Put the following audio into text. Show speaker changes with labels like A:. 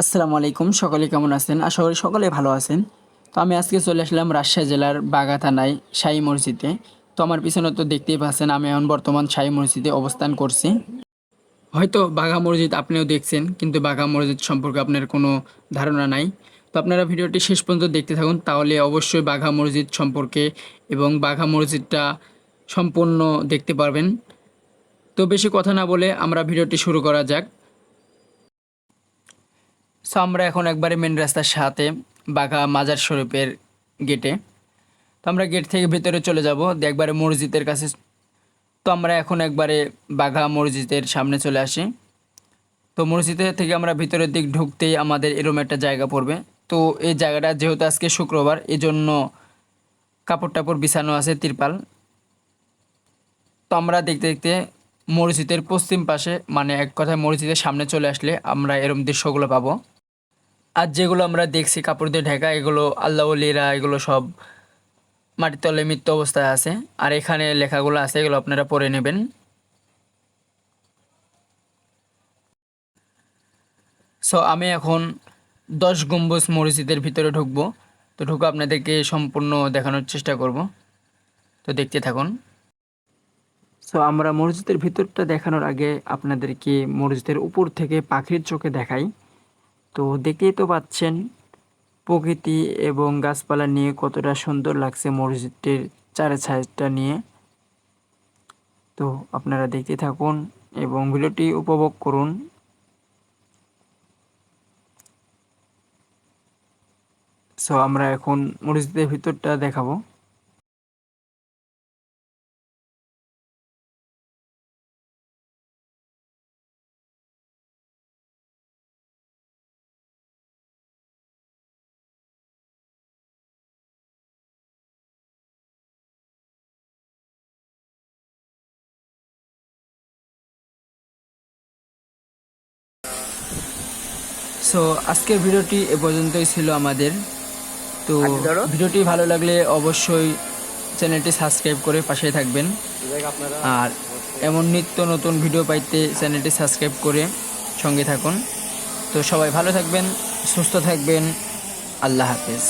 A: আসসালামু আলাইকুম, সকলে কেমন আছেন? আশা করি সকলে ভালো আছেন। তো আমি আজকে চলে আসলাম রাজশাহী জেলার বাগা থানায় শাহী মসজিদে। তো আমার পিছনে তো দেখতেই পাচ্ছেন, আমি এখন বর্তমান শাহী মসজিদে অবস্থান করছি। হয়তো বাঘা মসজিদ আপনিও দেখছেন, কিন্তু বাঘা মসজিদ সম্পর্কে আপনার কোনো ধারণা নাই। তো আপনারা ভিডিওটি শেষ পর্যন্ত দেখতে থাকুন, তাহলে অবশ্যই বাঘা মসজিদ সম্পর্কে এবং বাঘা মসজিদটা সম্পূর্ণ দেখতে পারবেন। তো বেশি কথা না বলে আমরা ভিডিওটি শুরু করা যাক। সো আমরা এখন একবারে মেন রাস্তার সাথে বাঘা মাজার শরীফের গেটে তো আমরা গেট থেকে ভেতরে চলে যাব, দিয়ে একবারে মসজিদের কাছে। তো আমরা এখন একবারে বাঘা মসজিদের সামনে চলে আসি। তো মসজিদের থেকে আমরা ভিতরের দিক ঢুকতেই আমাদের এরম একটা জায়গা পড়বে। তো এই জায়গাটা যেহেতু আজকে শুক্রবার এই জন্য কাপড় টাপড় বিছানো আছে তিরপাল। তো আমরা দেখতে দেখতে মসজিদের পশ্চিম পাশে মানে এক কথায় মসজিদের সামনে চলে আসলে আমরা এরম দৃশ্যগুলো পাবো। আর যেগুলো আমরা দেখছি কাপড় দিয়ে ঢাকা, এগুলো আল্লাহ লিরা এগুলো সব মাটির তলে মৃত্যু অবস্থায় আছে। আর এখানে লেখাগুলো আছে, এগুলো আপনারা পড়ে নেবেন। সো আমি এখন দশ গম্বুজ মসজিদের ভিতরে ঢুকবো। তো ঢুকে আপনাদেরকে সম্পূর্ণ দেখানোর চেষ্টা করব। তো দেখতে থাকুন। সো আমরা মসজিদের ভিতরটা দেখানোর আগে আপনাদেরকে মসজিদের উপর থেকে পাখির চোখে দেখাই। তো দেখতেই তো পাচ্ছেন প্রকৃতি এবং গাছপালা নিয়ে কতটা সুন্দর লাগছে মসজিদটির চারে সাইডটা নিয়ে। তো আপনারা দেখতে থাকুন এবং ভিডিওটি উপভোগ করুন। সো আমরা এখন মসজিদের ভিতরটা দেখাবো। সো আজকের ভিডিওটি এ পর্যন্তই ছিল আমাদের। তো ভিডিওটি ভালো লাগলে অবশ্যই চ্যানেলটি সাবস্ক্রাইব করে পাশে থাকবেন। আর এমন নিত্য নতুন ভিডিও পাইতে চ্যানেলটি সাবস্ক্রাইব করে সঙ্গে থাকুন। তো সবাই ভালো থাকবেন সুস্থ থাকবেন। আল্লাহ হাফেজ।